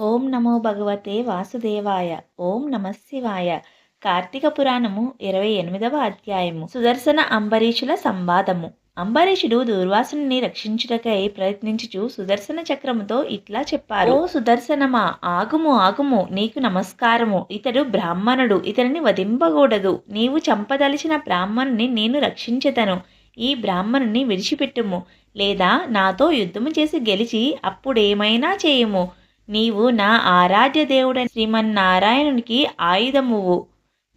ఓం నమో భగవతే వాసుదేవాయ. ఓం నమశివాయ కార్తీక పురాణము ఇరవై ఎనిమిదవ అధ్యాయము. సుదర్శన అంబరీషుల సంవాదము. అంబరీషుడు దూర్వాసుని రక్షించుటకై ప్రయత్నించుచు సుదర్శన చక్రముతో ఇట్లా చెప్పారు. ఓ సుదర్శనమా ఆగుము ఆగుము నీకు నమస్కారము. ఇతడు బ్రాహ్మణుడు ఇతనిని వధింపకూడదు. నీవు చంపదలిచిన బ్రాహ్మణుని నేను రక్షించదను. ఈ బ్రాహ్మణుని విడిచిపెట్టుము. లేదా నాతో యుద్ధము చేసి గెలిచి అప్పుడేమైనా చేయుము. నీవు నా ఆరాధ్య దేవుడైన శ్రీమన్నారాయణునికి ఆయుధమువు.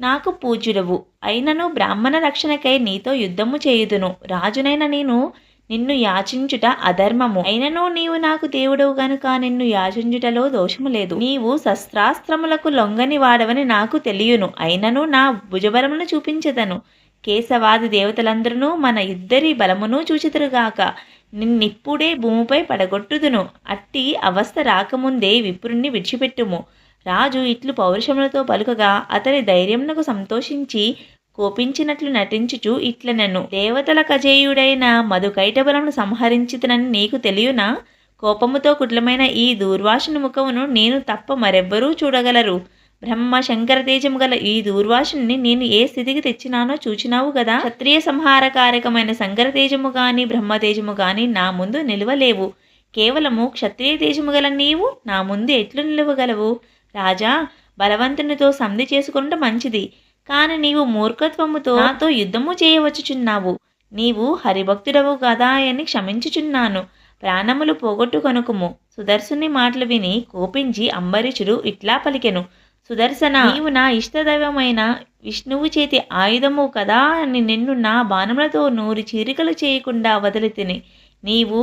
నాకు పూజ్యుడవు. అయినను బ్రాహ్మణ రక్షణకై నీతో యుద్ధము చేయుదును. రాజునైన నేను నిన్ను యాచించుట అధర్మము. అయినను నీవు నాకు దేవుడవు గనుక నిన్ను యాచించుటలో దోషము లేదు. నీవు శస్త్రాస్త్రములకు లొంగని వాడవని నాకు తెలియను. అయినను నా భుజబలమును చూపించదను. కేశవాది దేవతలందరూ మన ఇద్దరి బలమును చూచితురుగాక నిన్నిప్పుడే భూమిపై పడగొట్టుదును. అట్టి అవస్థ రాకముందే విప్రుణ్ణి విడిచిపెట్టుము. రాజు ఇట్లు పౌరుషములతో పలుకగా అతని ధైర్యమునకు సంతోషించి కోపించినట్లు నటించుచు ఇట్లనను. దేవతల కజేయుడైన మధుకైటబలమును సంహరించితనని నీకు తెలియనా? కోపముతో కుట్లమైన ఈ దూర్వాసుని ముఖమును నేను తప్ప మరెవ్వరూ చూడగలరు. బ్రహ్మ శంకర తేజము గల ఈ దూర్వాసుని నేను ఏ స్థితికి తెచ్చినానో చూచినావు కదా క్షత్రియ సంహారకారకమైన శంకర తేజము గాని బ్రహ్మతేజము గాని నా ముందు నిలవలేవు. కేవలము క్షత్రియ తేజము గల నీవు నా ముందు ఎట్లు నిలవగలవు? రాజా బలవంతునితో సంధి చేసుకుంటే మంచిది. కాని నీవు మూర్ఖత్వముతో నాతో యుద్ధము చేయవచ్చుచున్నావు. నీవు హరిభక్తుడవు కదా అని క్షమించుచున్నాను. ప్రాణములు పోగొట్టుకొనుకుము. సుదర్శుని మాటలు విని కోపించి అంబరీషుడు ఇట్లా పలికెను. సుదర్శన నీవు నా ఇష్టదైవమైన విష్ణువు చేతి ఆయుధము కదా అని నిన్ను నా బాణములతో నూరి చీరికలు చేయకుండా వదిలితిని నీవు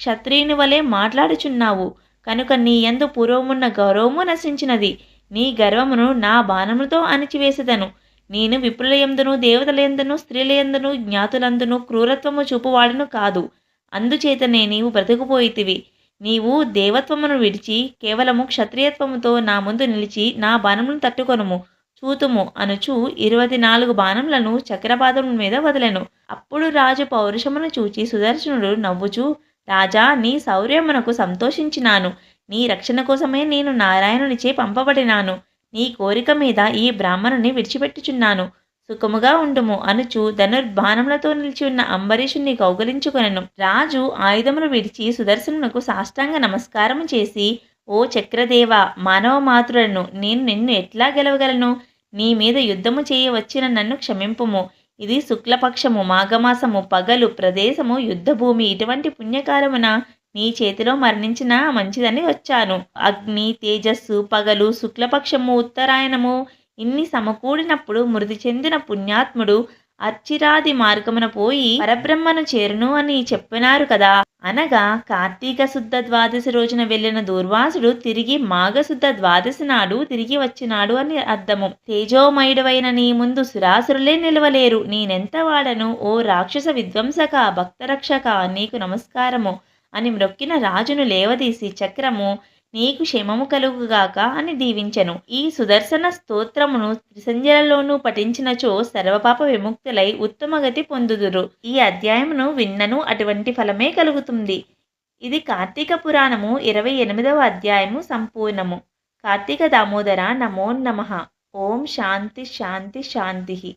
క్షత్రియుని వలె మాట్లాడుచున్నావు. కనుక నీ ఎందు పూర్వమున్న గౌరవము నశించినది. నీ గర్వమును నా బాణములతో అణిచివేసదను. నేను విప్రులయందును దేవతలయందును స్త్రీలయందును జ్ఞాతులందును క్రూరత్వము చూపువాడును కాదు. అందుచేతనే నీవు బ్రతుకుపోయితివి. నీవు దేవత్వమును విడిచి కేవలము క్షత్రియత్వముతో నా ముందు నిలిచి నా బాణములను తట్టుకొనుము చూతుము అనుచు ఇరవై నాలుగు బాణములను చక్రపాదం మీద వదిలెను. అప్పుడు రాజు పౌరుషమును చూచి సుదర్శనుడు నవ్వుచు రాజా నీ శౌర్యమునకు సంతోషించినాను. నీ రక్షణ కోసమే నేను నారాయణునిచే పంపబడినాను. నీ కోరిక మీద ఈ బ్రాహ్మణుని విడిచిపెట్టుచున్నాను. సుఖముగా ఉండుము అనుచు ధనుర్బాణములతో నిలిచి ఉన్న అంబరీషుని కౌగలించుకొనెను. రాజు ఆయుధములు విడిచి సుదర్శనునకు సాష్టాంగ నమస్కారము చేసి ఓ చక్రదేవ మానవ మాతృలను నేను నిన్ను ఎట్లా గెలవగలను? నీ మీద యుద్ధము చేయవచ్చిన నన్ను క్షమింపుము. ఇది శుక్లపక్షము మాఘమాసము పగలు ప్రదేశము యుద్ధభూమి ఇటువంటి పుణ్యకాలమున నీ చేతిలో మరణించిన మంచిదని వచ్చాను. అగ్ని తేజస్సు పగలు శుక్లపక్షము ఉత్తరాయణము ఇన్ని సమకూడినప్పుడు మృతి చెందిన పుణ్యాత్ముడు అర్చిరాది మార్గమున పోయి పరబ్రహ్మను చేరును అని చెప్పినారు కదా. అనగా కార్తీక శుద్ధ ద్వాదశి రోజున వెళ్ళిన దూర్వాసుడు తిరిగి మాఘశుద్ధ ద్వాదశి నాడు తిరిగి వచ్చినాడు అని అర్థము. తేజోమయుడవైన నీ ముందు సురాసురులే నిలవలేరు. నేనెంత వాడను? ఓ రాక్షస విధ్వంసక భక్తరక్షక నీకు నమస్కారము అని మ్రొక్కిన రాజును లేవదీసి చక్రము నీకు క్షేమము కలుగుగాక అని దీవించెను. ఈ సుదర్శన స్తోత్రమును త్రిసంజలలోనూ పఠించినచో సర్వపాప విముక్తులై ఉత్తమగతి పొందుదురు. ఈ అధ్యాయమును విన్నను అటువంటి ఫలమే కలుగుతుంది. ఇది కార్తీక పురాణము ఇరవై ఎనిమిదవ అధ్యాయము సంపూర్ణము. కార్తీక దామోదర నమో నమ. ఓం శాంతి శాంతి శాంతి.